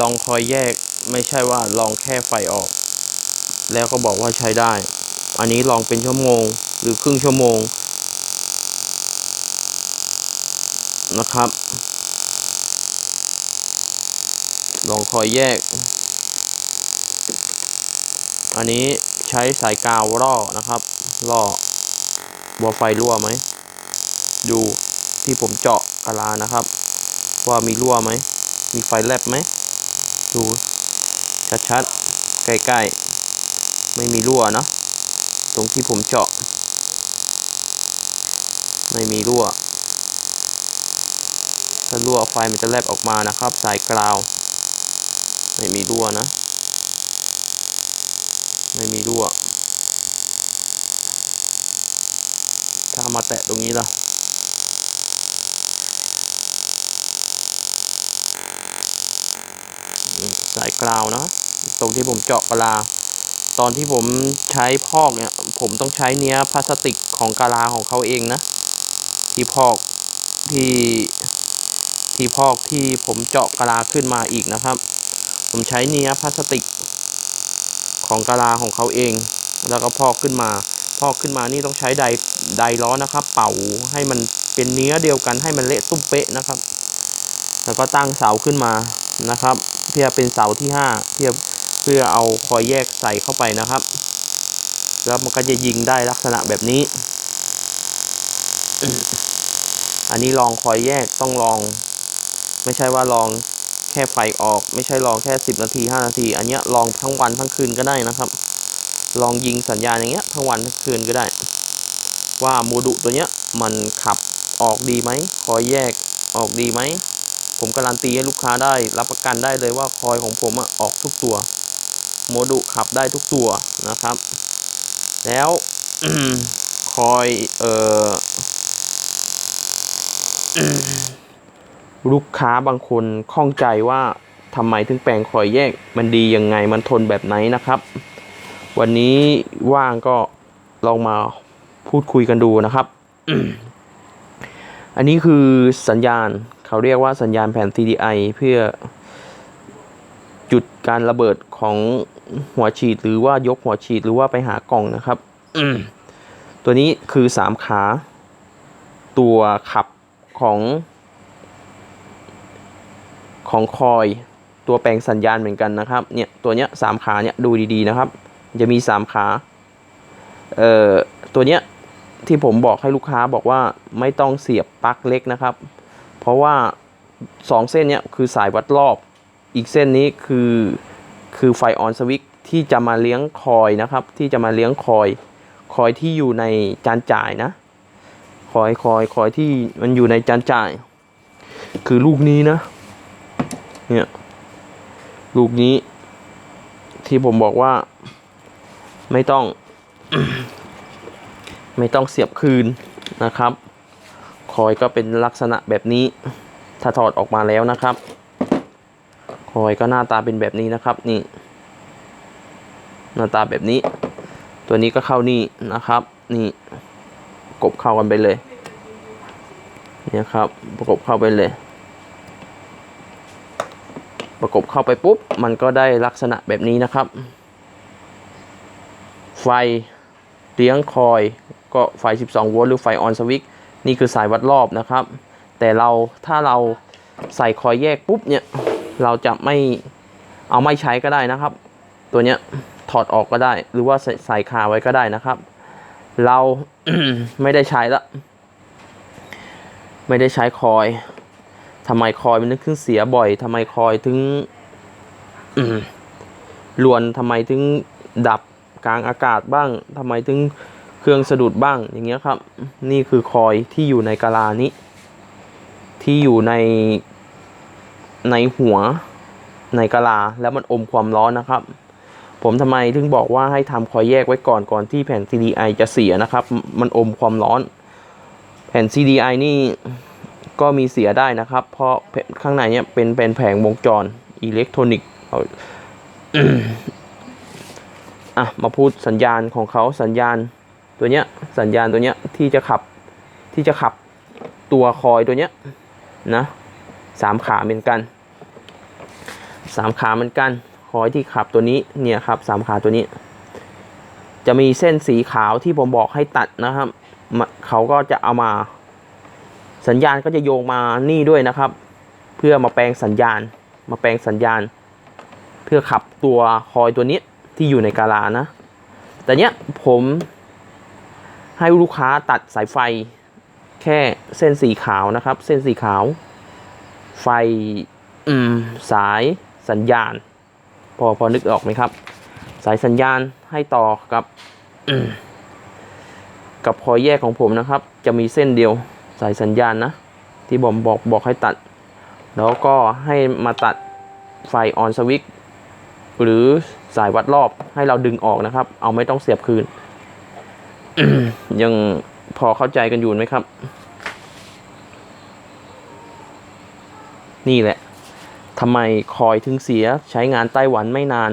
ลองคอยแยกไม่ใช่ว่าลองแค่ไฟออก แล้วก็บอกว่าใช้ได้ อันนี้ลองเป็นชั่วโมงหรือครึ่งชั่วโมงนะครับ ลองคอยแยก อันนี้ใช้สายกาวล่อนะครับล่อบัวไฟรั่วไหม ดูที่ผมเจาะกะลานะครับ ว่ามีรั่วไหม มีไฟแลบไหม ดูชัดๆ ใกล้ๆ ไม่มีรั่วเนอะตรงที่ผมเจาะ ไม่มีรั่ว ถ้ารั่วไฟมันจะแลบออกมานะครับ สายกราว ไม่มีรั่วนะ ไม่มีรั่ว ถ้ามาแตะตรงนี้ล่ะ สายกราวนะ ตรงที่ผมเจาะกะลา ตอนที่ผมใช้พอกเนี่ย ผมต้องใช้เนื้อพลาสติกของกะลาของเขาเองนะ ที่พอกที่ที่พอกที่ผมเจาะกะลาขึ้นมาอีกนะครับ ผมใช้เนื้อพลาสติกของกะลาของเขาเอง แล้วก็พอกขึ้นมา พอกขึ้นมานี่ต้องใช้ไดไดร้อนนะครับ เป่าให้มันเป็นเนื้อเดียวกันให้มันเละตุ้มเป๊ะนะครับ แล้วก็ตั้งเสาขึ้นมานะครับ พื่อเป็นเสาที่ห้าเพื่อเพื่อเอาคอยแยกใส่เข้าไปนะครับ แล้วมันก็จะยิงได้ลักษณะแบบนี้ อันนี้ลองคอยแยกต้องลอง ไม่ใช่ว่าลองแค่ไฟออก ไม่ใช่ลองแค่สิบนาทีห้านาที อันเนี้ยลองทั้งวันทั้งคืนก็ได้นะครับ ลองยิงสัญญาณอย่างเงี้ยทั้งวันทั้งคืนก็ได้ ว่าโมดุตัวเนี้ยมันขับออกดีไหมคอยแยกออกดีไหม ผมการันตีให้ลูกค้าได้ รับประกันได้เลยว่าคอยของผมอะออกทุกตัว โมดุขับได้ทุกตัวนะครับ แล้วคอยเอ่อลูกค้าบางคนข้องใจว่าทำไมถึงแปลงคอยแยก มันดียังไงมันทนแบบไหนนะครับ วันนี้ว่างก็ลองมาพูดคุยกันดูนะครับ อันนี้คือสัญญาณ เขาเรียกว่าสัญญาณแผ่น TDI เพื่อจุดการระเบิดของหัวฉีดหรือว่ายกหัวฉีดหรือว่าไปหากล่องนะครับตัวนี้คือสามขา ตัวขับของของคอยตัวแปลงสัญญาณเหมือนกันนะครับเนี่ยตัวเนี้ยสามขาเนี่ยดูดีๆนะครับ จะมีสามขาเอ่อตัวเนี้ยที่ผมบอกให้ลูกค้าบอกว่าไม่ต้องเสียบปลั๊กเล็กนะครับ เพราะว่าสองเส้นนี้คือสายวัดรอบ อีกเส้นนี้คือคือไฟออนสวิตที่จะมาเลี้ยงคอยนะครับ ที่จะมาเลี้ยงคอย คอยที่อยู่ในจานจ่ายนะ คอยคอยคอยที่มันอยู่ในจานจ่าย คือลูกนี้นะ เนี่ยลูกนี้ ที่ผมบอกว่า ไม่ต้อง ไม่ต้องเสียบคืนนะครับ คอยก็เป็นลักษณะแบบนี้ ถ้าถอดออกมาแล้วนะครับ คอยก็หน้าตาเป็นแบบนี้นะครับนี่ หน้าตาแบบนี้ ตัวนี้ก็เข้านี่นะครับ นี่กบเข้ากันไปเลยเนี่ยครับ ประกบเข้าไปเลย ประกบเข้าไปปุ๊บ มันก็ได้ลักษณะแบบนี้นะครับ ไฟเลี้ยงคอยก็ไฟ 12 โวลต์หรือไฟออนสวิต นี่คือสายวัดรอบนะครับ แต่เราถ้าเราใส่คอยแยกปุ๊บเนี่ย เราจะไม่เอาไม่ใช้ก็ได้นะครับ ตัวเนี้ยถอดออกก็ได้ หรือว่าใส่ใส่คาไว้ก็ได้นะครับ เราไม่ได้ใช้ละ ไม่ได้ใช้คอยทำไมคอยมันนึกถึงเสียบ่อยทำไมคอยถึงลวนทำไมถึงดับกลางอากาศบ้างทำไมถึง เครื่องสะดุดบ้างอย่างเงี้ยครับ นี่คือคอยที่อยู่ในกะลานี้ ที่อยู่ในในหัวในกะลาแล้วมันอมความร้อนนะครับ ผมทำไมถึงบอกว่าให้ทำคอยแยกไว้ก่อนก่อนที่แผ่น CDI จะเสียนะครับ มันอมความร้อน แผ่น CDI นี่ก็มีเสียได้นะครับ เพราะข้างในเนี่ยเป็นเป็นแผงวงจรอิเล็กทรอนิกส์อาอะมาพูดสัญญาณของเขาสัญญาณ ตัวเนี้ยสัญญาณตัวเนี้ยที่จะขับที่จะขับตัวคอยตัวเนี้ยนะสามขาเหมือนกันสามขาเหมือนกัน คอยที่ขับตัวนี้เนี่ยครับสามขาตัวนี้ จะมีเส้นสีขาวที่ผมบอกให้ตัดนะครับเขาก็จะเอามา สัญญาณก็จะโยงมานี่ด้วยนะครับ เพื่อมาแปลงสัญญาณ มาแปลงสัญญาณ เพื่อขับตัวคอยตัวนี้ที่อยู่ในกาลานะ แต่เนี้ยผม ให้ลูกค้าตัดสายไฟ แค่เส้นสีขาวนะครับ เส้นสีขาว ไฟอืมสายสัญญาณ พอพอนึกออกไหมครับ สายสัญญาณให้ต่อกับกับคอยแยกของผมนะครับ จะมีเส้นเดียวสายสัญญาณนะ ที่ผมบอกบอกให้ตัด แล้วก็ให้มาตัดไฟออนสวิตช์หรือสายวัดรอบให้เราดึงออกนะครับ เอาไม่ต้องเสียบคืน ยังพอเข้าใจกันอยู่ไหมครับ นี่แหละทำไมคอยถึงเสียใช้งานไต้หวันไม่นาน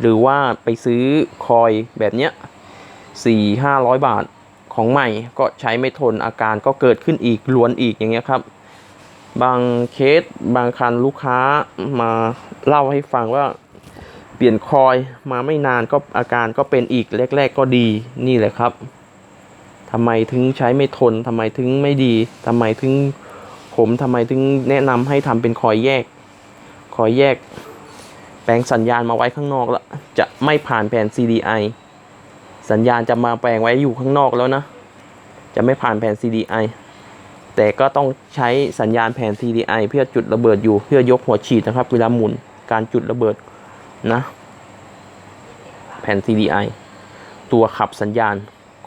หรือว่าไปซื้อคอยแบบเนี้ยสี่ห้าร้อยบาทของใหม่ก็ใช้ไม่ทนอาการก็เกิดขึ้นอีกล้วนอีกอย่างเงี้ยครับ บางเคสบางคันลูกค้ามาเล่าให้ฟังว่า เปลี่ยนคอยมาไม่นานก็อาการก็เป็นอีกแรก ๆ ก็ดีนี่แหละครับทำไมถึงใช้ไม่ทนทำไมถึงไม่ดีทำไมถึงผมทำไมถึงแนะนำให้ทำเป็นคอยแยก คอยแยก แปลงสัญญาณมาไว้ข้างนอกแล้วจะไม่ผ่านแผ่น CDI สัญญาณจะมาแปลงไว้อยู่ข้างนอกแล้วนะ จะไม่ผ่านแผ่น CDI แต่ก็ต้องใช้สัญญาณแผ่น CDI เพื่อจุดระเบิดอยู่เพื่อยกหัวฉีดนะครับ เวลาหมุนการจุดระเบิด นะ แผ่น CDI ตัวขับสัญญาณ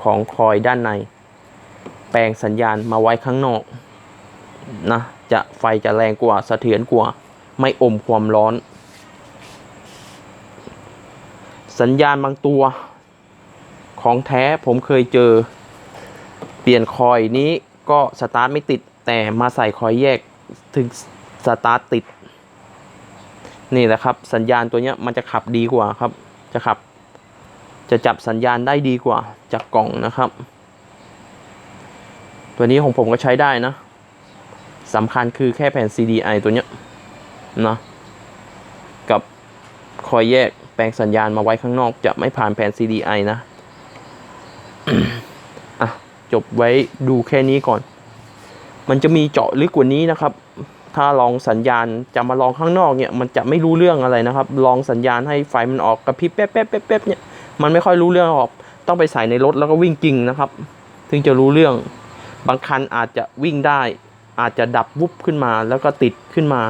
ของคอยด้านใน แปลงสัญญาณมาไว้ข้างนอกนะจะไฟจะแรงกว่าสะเทือนกว่า ไม่อมความร้อน สัญญาณบางตัว ของแท้ผมเคยเจอ เปลี่ยนคอยนี้ก็สตาร์ทไม่ติดแต่มาใส่คอยแยกถึงสตาร์ทติด นี่แหละครับ สัญญาณตัวนี้มันจะขับดีกว่าครับ จะขับ จะจับสัญญาณได้ดีกว่า จากกล่องนะครับ ตัวนี้ของผมก็ใช้ได้นะสำคัญคือแค่แผ่น CDI ตัวนี้นะกับคอยแยกแปลงสัญญาณมาไว้ข้างนอก จะไม่ผ่านแผ่น CDI นะอะจบไว้ดูแค่นี้ก่อน มันจะมีเจาะลึกกว่านี้นะครับ ถ้าลองสัญญาณจะมาลองข้างนอกเนี่ยมันจะไม่รู้เรื่องอะไรนะครับ ลองสัญญาณให้ไฟมันออกกระพริบแป๊บแป๊บแป๊บแป๊บเนี่ยมันไม่ค่อยรู้เรื่องหรอกต้องไปใส่ในรถแล้วก็วิ่งจริงนะครับ ถึงจะรู้เรื่อง บางคันอาจจะวิ่งได้ อาจจะดับวุบขึ้นมาแล้วก็ติดขึ้นมา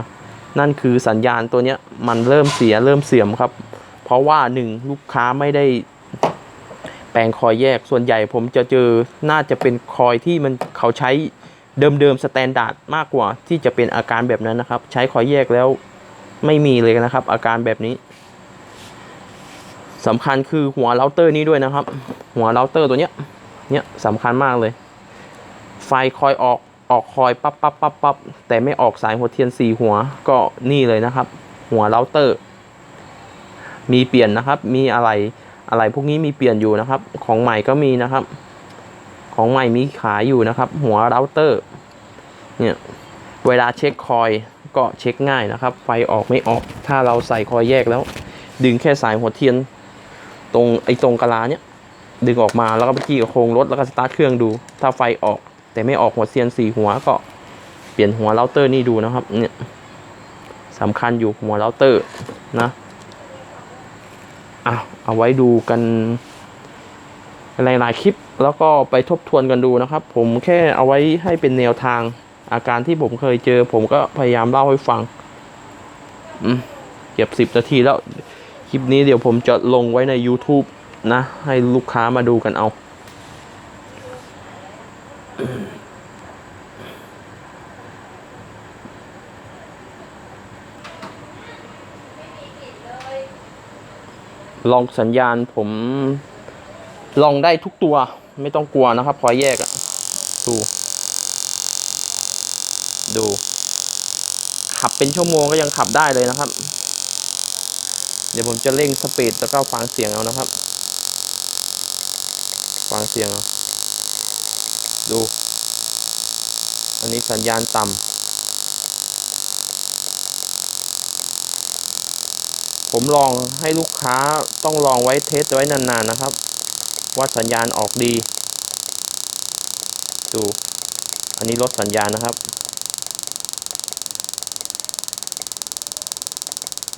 นั่นคือสัญญาณตัวเนี้ยมันเริ่มเสียเริ่มเสื่อมครับ เพราะว่าหนึ่งลูกค้าไม่ได้แปลงคอยแยกส่วนใหญ่ผมจะเจอน่าจะเป็นคอยที่มันเขาใช้ เดิมๆสแตนดาร์ดมากกว่าที่จะเป็นอาการแบบนั้นนะครับ ใช้คอยแยกแล้วไม่มีเลยนะครับ อาการแบบนี้สำคัญคือหัวเราเตอร์นี้ด้วยนะครับ หัวเราเตอร์ตัวเนี้ยเนี้ยสำคัญมากเลย ไฟคอยออกออกคอยปั๊บปั๊บปั๊บปั๊บแต่ไม่ออกสายหัวเทียนสี่หัวก็นี่เลยนะครับ หัวเราเตอร์ มีเปลี่ยนนะครับ มีอะไรอะไรพวกนี้มีเปลี่ยนอยู่นะครับ ของใหม่ก็มีนะครับ ของใหม่มีขายอยู่นะครับ หัวเราเตอร์เนี่ยเวลาเช็คคอยก็เช็คง่ายนะครับ ไฟออกไม่ออก ถ้าเราใส่คอยแยกแล้ว ดึงแค่สายหัวเทียน ตรงไอ้ตรงกะลาเนี่ยดึงออกมาแล้วก็ไปจี้กับโครงรถแล้วก็สตาร์ทเครื่องดู ถ้าไฟออกแต่ไม่ออกหัวเทียนสี่หัวก็เปลี่ยนหัวเราเตอร์นี่ดูนะครับเนี่ยสำคัญอยู่หัวเราเตอร์นะอะเอาไว้ดูกัน หลายๆคลิปแล้วก็ไปทบทวนกันดูนะครับ ผมแค่เอาไว้ให้เป็นแนวทางอาการที่ผมเคยเจอ ผมก็พยายามเล่าให้ฟังอืมเก็บสิบนาทีแล้ว คลิปนี้เดี๋ยวผมจะลงไว้ใน YouTube นะ ให้ลูกค้ามาดูกันเอาลองสัญญาณผม ลองได้ทุกตัวไม่ต้องกลัวนะครับพอแยกอะดู ดู ขับเป็นชั่วโมงก็ยังขับได้เลยนะครับ เดี๋ยวผมจะเร่งสปีดแล้วก็ฟังเสียงเอานะครับ ฟังเสียงเอาดู อันนี้สัญญาณต่ำผมลองให้ลูกค้าต้องลองไว้เทสไว้นานๆนะครับ ว่าสัญญาณออกดี ดู อันนี้ลดสัญญาณนะครับ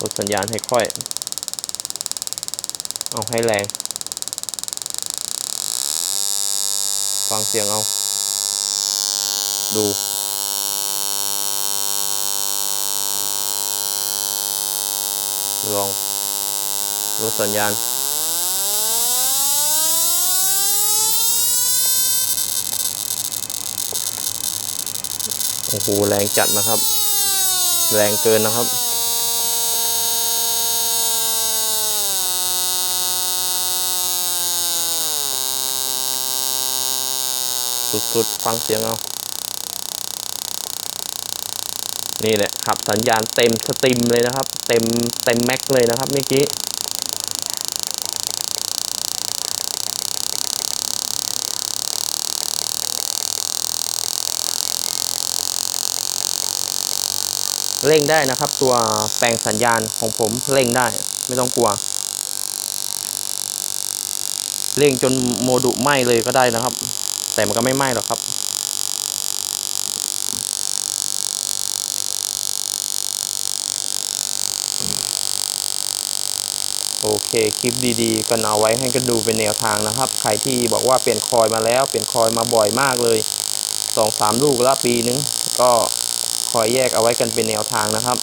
ลดสัญญาณให้ค่อย เอาให้แรง ฟังเสียงเอา ดูลองลดสัญญาณ โอ้โหแรงจัดนะครับ แรงเกินนะครับสุดๆ ฟังเสียงเอา นี่แหละขับสัญญาณเต็มสตรีมเลยนะครับ เต็มเต็มแม็กเลยนะครับเมื่อกี้ เร่งได้นะครับ ตัวแปลงสัญญาณของผมเร่งได้ ไม่ต้องกลัว เร่งจนโมดุไหม้เลยก็ได้นะครับ แต่มันก็ไม่ไหม้หรอกครับ โอเคคลิปดีๆก็เอาไว้ให้กันดูเป็นแนวทางนะครับ ใครที่บอกว่าเปลี่ยนคอยมาแล้ว เปลี่ยนคอยมาบ่อยมากเลยสองสามลูกละปีนึงก็ คอยแยกเอาไว้กันเป็นแนวทางนะครับ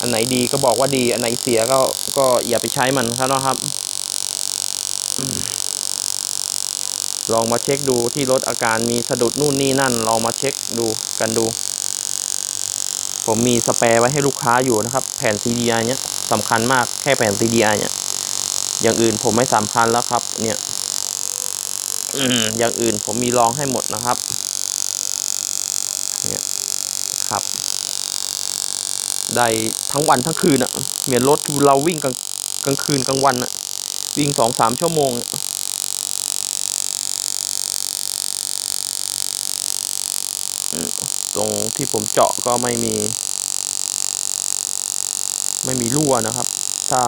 อันไหนดีก็บอกว่าดี อันไหนเสียก็ก็อย่าไปใช้มันครับนะครับ ลองมาเช็คดูที่รถอาการมีสะดุดนู่นนี่นั่น ลองมาเช็คดูกันดู ผมมีสเปรย์ไว้ให้ลูกค้าอยู่นะครับ แผ่น CDI เนี้ยสำคัญมากแค่แผ่น CDI เนี่ยอย่างอื่นผมไม่สำคัญแล้วครับ เนี่ยอย่างอื่นผมมีรองให้หมดนะครับ เนี่ย ได้ทั้งวันทั้งคืนอะ่ะ เหมือนรถเราวิ่งกลางกลางคืนกลางวันอะ่ะ วิ่งสองสามชั่วโมงอะตรงที่ผมเจาะก็ไม่มี ไม่มีรั่วนะครับ ถ้า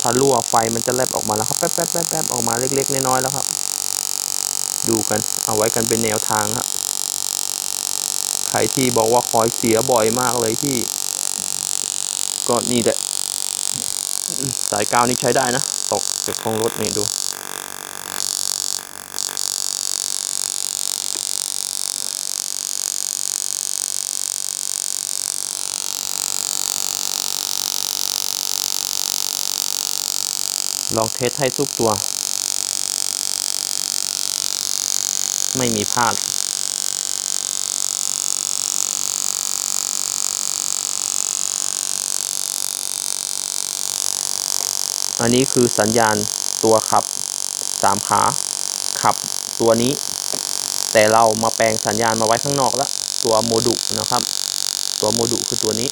ถ้ารั่วไฟมันจะแลบออกมาแล้วครับ แป๊บแป๊บแป๊บแป๊บออกมาเล็กๆน้อยๆแล้วครับ ดูกันเอาไว้กันเป็นแนวทางครับใครที่บอกว่าคอยเสียบ่อยมากเลยที่ ก็นี่แหละ สายกาวนี่ใช้ได้นะ ตกจากของรถนี่ดู ลองเทสให้ทุกตัว ไม่มีพลาด อันนี้คือสัญญาณตัวขับสามขาขับตัวนี้ แต่เรามาแปลงสัญญาณมาไว้ข้างนอกแล้วตัวโมดุนะครับ ตัวโมดุคือตัวนี้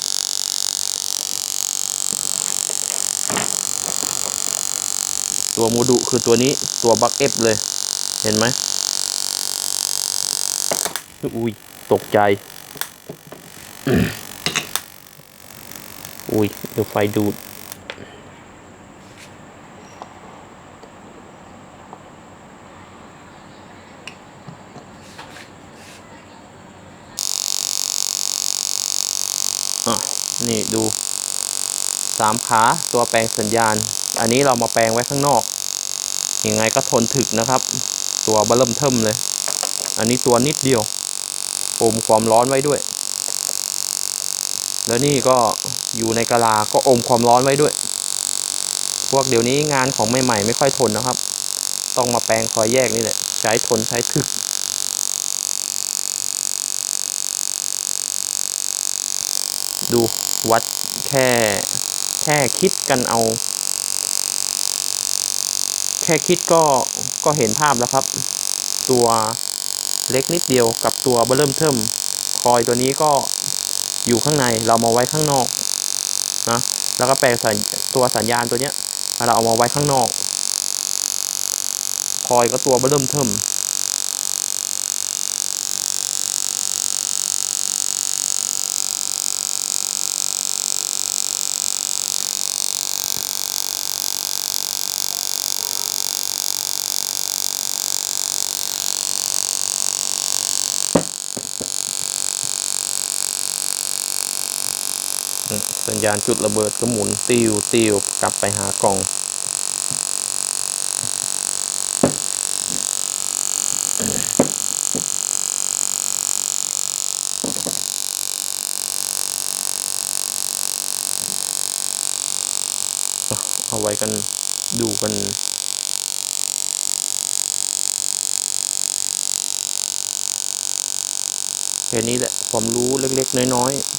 ตัวโมดุคือตัวนี้ตัวบักเอฟเลย เห็นไหมอุ้ยตกใจ อุ้ยเดี๋ยวไฟดูด อะ นี่ดูสามขาตัวแปลงสัญญาณ อันนี้เรามาแปลงไว้ข้างนอก ยังไงก็ทนถึกนะครับ ตัวเบอร์เริ่มเทิมเลย อันนี้ตัวนิดเดียวอมความร้อนไว้ด้วย แล้วนี่ก็อยู่ในกะลาก็อมความร้อนไว้ด้วย พวกเดี๋ยวนี้งานของใหม่ๆ ไม่ค่อยทนนะครับ ต้องมาแปลงคอยแยกนี่แหละ ใช้ทนใช้ถึก ดู วัดแค่แค่คิดกันเอา แค่คิดก็ก็เห็นภาพแล้วครับ ตัวเล็กนิดเดียวกับตัวเบอร์เริ่มเทิมคอยตัวนี้ก็อยู่ข้างในเรามาไว้ข้างนอกนะแล้วก็แปลสัญตัวสัญญาณตัวเนี้ยเราเอามาไว้ข้างนอก คอยก็ตัวเบอร์เริ่มเทิม สัญญาณจุดระเบิดก็หมุนติวติวกลับไปหากล่อง เอาไว้กันดูกันแค่นี้แหละความรู้เล็กๆ น้อยๆ